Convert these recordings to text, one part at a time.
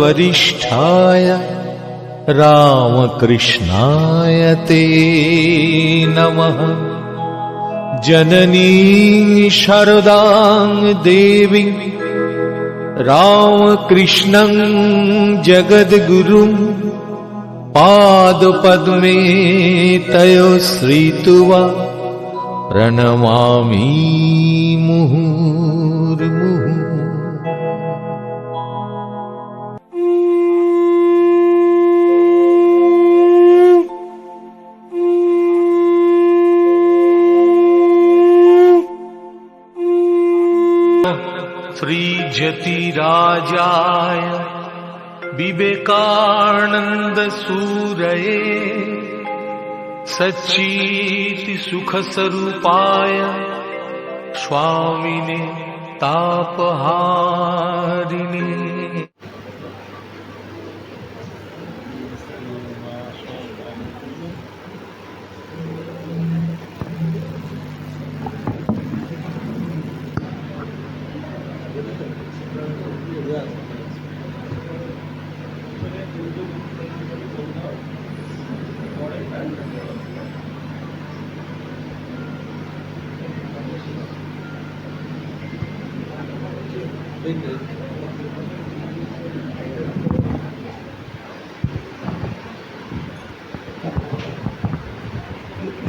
वरिष्ठाय रामकृष्णाय ते नमः। जननी शारदां देवी रामकृष्णं जगद्गुरुं पादपद्मे तयो श्रीतुवा प्रणमामि मुहुर्मुहुः श्रीजतिराजाय विवेकानन्दसूरये सच्चितिसुखस्वरूपाय स्वामिने तापहारिणे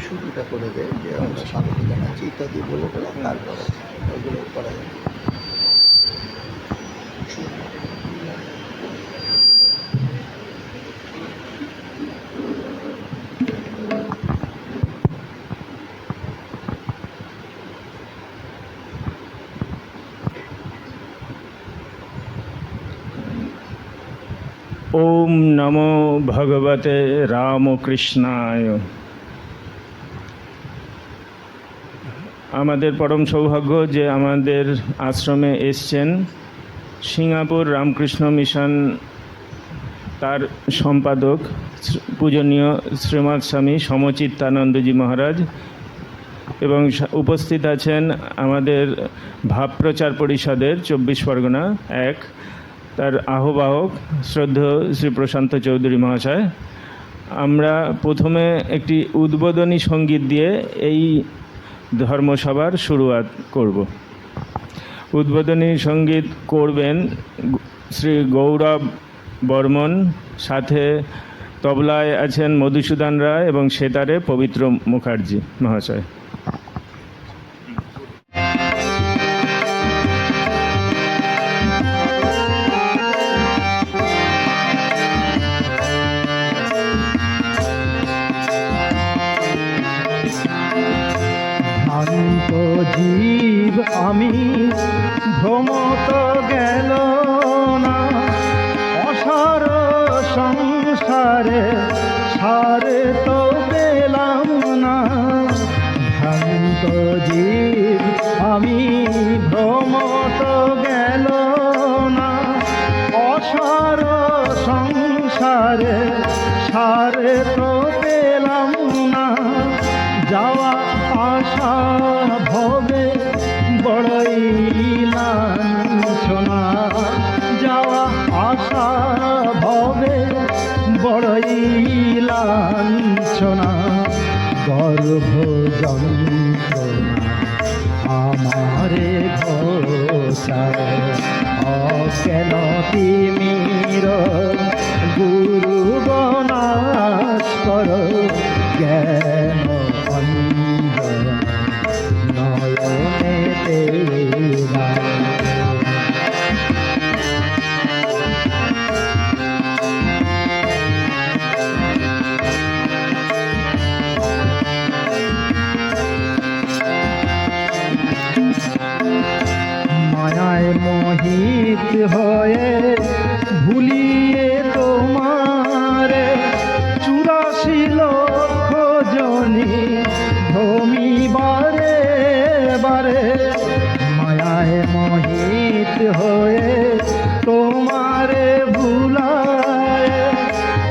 শুরুটা করে দেয় যে আমরা স্বাগত জানাচ্ছি ইত্যাদি বলে বলে তারপরে ওইগুলো করা যায়। ওম নমো ভগবতে রামকৃষ্ণায়। আমাদের পরম সৌভাগ্য যে আমাদের আশ্রমে এসছেন সিঙ্গাপুর রামকৃষ্ণ মিশন তার সম্পাদক পূজনীয় শ্রীমৎ স্বামী সমচিত্তানন্দজি মহারাজ এবং উপস্থিত আছেন আমাদের ভাবপ্রচার পরিষদের চব্বিশ পরগনা এক তার আহ্বায়ক শ্রদ্ধেয় শ্রী প্রশান্ত চৌধুরী মহাশয়। আমরা প্রথমে একটি উদ্বোধনী সংগীত দিয়ে এই ধর্মসভার শুরুয়াত করব। উদ্বোধনী সংগীত করবেন শ্রী গৌরব বর্মন, সাথে তবলায় আছেন মধুসূদন রায় এবং সেতারে পবিত্র মুখার্জি মহাশয়। তো পেলাম না। জীব আমি তো গেল না। অসার সংসারে সারে তিমির গুরু বনাশ কর জ্ঞান। হয়ে তোমারে ভুলায়।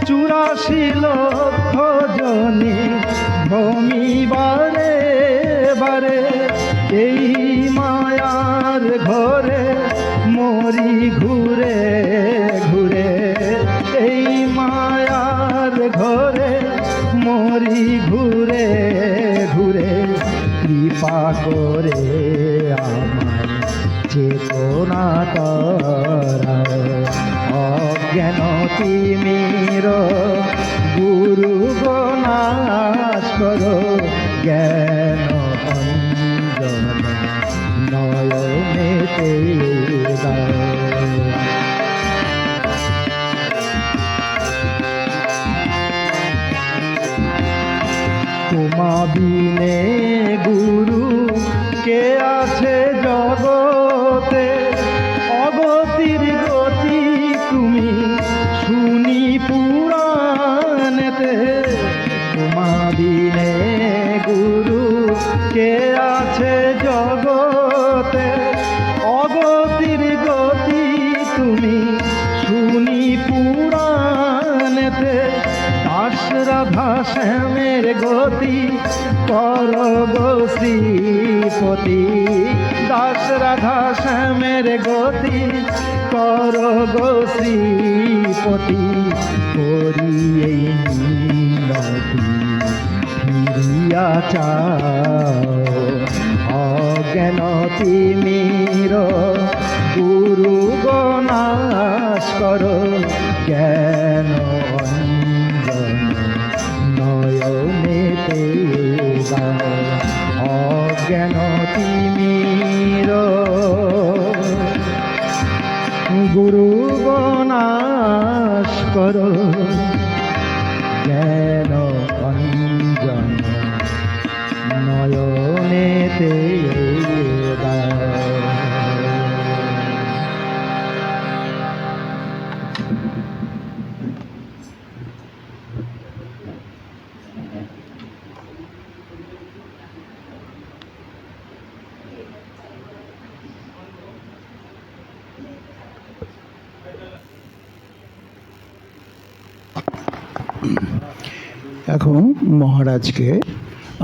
চুরাশি লক্ষ জনি ভমিবারে বারে, এই মায়ার ঘরে মরি ঘুরে ঘুরে। এই মায়ার ঘরে মরি ঘুরে ঘুরে। কৃপা করে গুরু গনাশ করো জ্ঞান অঞ্জন পুরাণেতে দাস রাধা শ্যামের গতি কর শ্রীপতি। দাস রাধা শ্যামের গতি কর শ্রীপতি। করি এই মিনতি ফিরিয়া চাও। অজ্ঞান তিমির গুরু গনাশ কর জ্ঞান নয়নেতে অজ্ঞান তিমির গুরু বনাশ কর জ্ঞান এখন মহারাজকে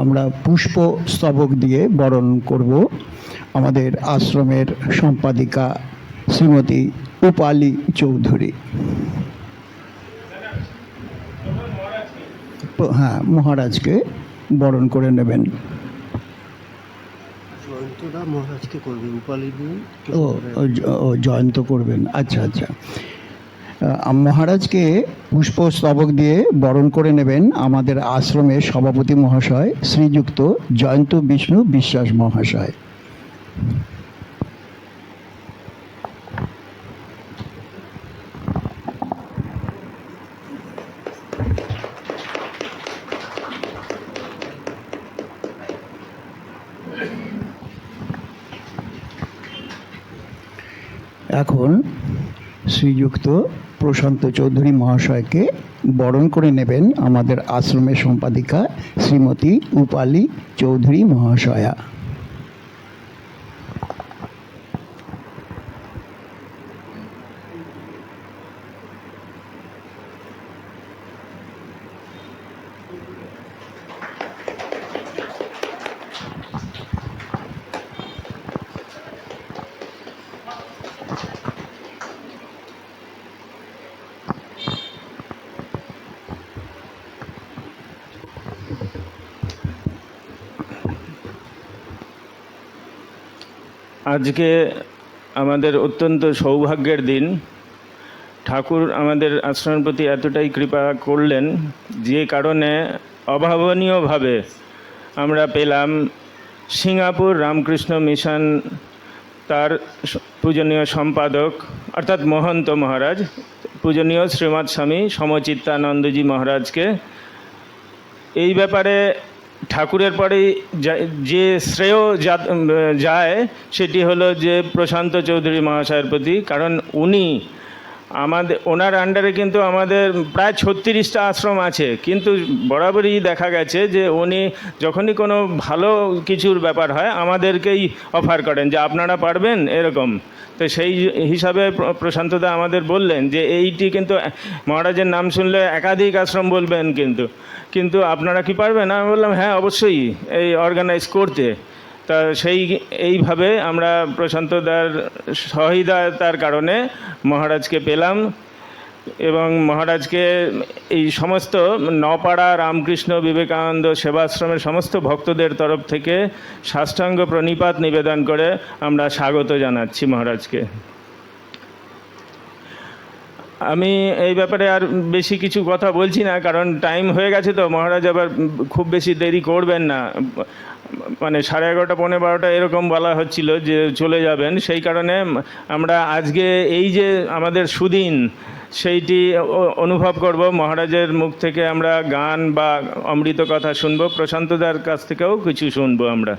আমরা পুষ্প স্তবক দিয়ে বরণ করব। আমাদের আশ্রমের সম্পাদিকা শ্রীমতী উপালি চৌধুরী। হ্যাঁ মহারাজকে বরণ করে নেবেন। জয়ন্তদা মহারাজকে করবে দিন ও জয়ন্ত করবেন। আচ্ছা আচ্ছা। মহারাজকে পুষ্প স্তবক দিয়ে বরণ করে নেবেন আমাদের আশ্রমের সভাপতি মহাশয় শ্রীযুক্ত জয়ন্ত বিষ্ণু বিশ্বাস মহাশয়। এখন শ্রীযুক্ত প্রশান্ত চৌধুরী মহাশয়কে বরণ করে নেবেন আমাদের আশ্রমের সম্পাদিকা শ্রীমতী উপালি চৌধুরী মহাশয়া। আজকে আমাদের অত্যন্ত সৌভাগ্যের দিন। ঠাকুর আমাদের আশ্রমের প্রতি এতটাই কৃপা করলেন যে কারণে অভাবনীয়ভাবে আমরা পেলাম সিঙ্গাপুর রামকৃষ্ণ মিশন তার পূজনীয় সম্পাদক, অর্থাৎ মহন্ত মহারাজ, পূজনীয় শ্রীমৎ স্বামী সমচিত্তানন্দজি মহারাজকে। এই ব্যাপারে ঠাকুরের পরে যে শ্রেয় যায় সেটি হলো যে প্রশান্ত চৌধুরী মহাশয়ের প্রতি কারণ উনি আমাদের, ওনার আন্ডারে কিন্তু আমাদের প্রায় ছত্রিশটা আশ্রম আছে। কিন্তু বরাবরই দেখা গেছে যে উনি যখনই কোনো ভালো কিছুর ব্যাপার হয়, আমাদেরকেই অফার করেন যে আপনারা পারবেন এরকম। তো সেই হিসাবে প্রশান্তদা আমাদের বললেন যে এইটি কিন্তু, মহারাজের নাম শুনলে একাধিক আশ্রম বলবেন কিন্তু। কিন্তু আপনারা কি পারবেন? আমি বললাম হ্যাঁ অবশ্যই এই অর্গানাইজ করতে। তা সেই এইভাবে আমরা প্রশান্তদার সহৃদয়তার কারণে মহারাজকে পেলাম এবং মহারাজকে এই সমস্ত নপাড়া রামকৃষ্ণ বিবেকানন্দ সেবাশ্রমের সমস্ত ভক্তদের তরফ থেকে সাষ্টাঙ্গ প্রণিপাত নিবেদন করে আমরা স্বাগত জানাচ্ছি মহারাজকে। আমি এই ব্যাপারে আর বেশি কিছু কথা বলছি না, কারণ টাইম হয়ে গেছে তো। মহারাজ আবার খুব বেশি দেরি করবেন না। মানে সাড়ে এগারোটা, পৌনে বারোটা এরকম বলা হচ্ছিল যে চলে যাবেন। সেই কারণে আমরা আজকে এই যে আমাদের সুদিন, সেইটি অনুভব করব। মহারাজের মুখ থেকে আমরা গান বা অমৃত কথা শুনব। প্রশান্তদার কাছ থেকেও কিছু শুনব আমরা।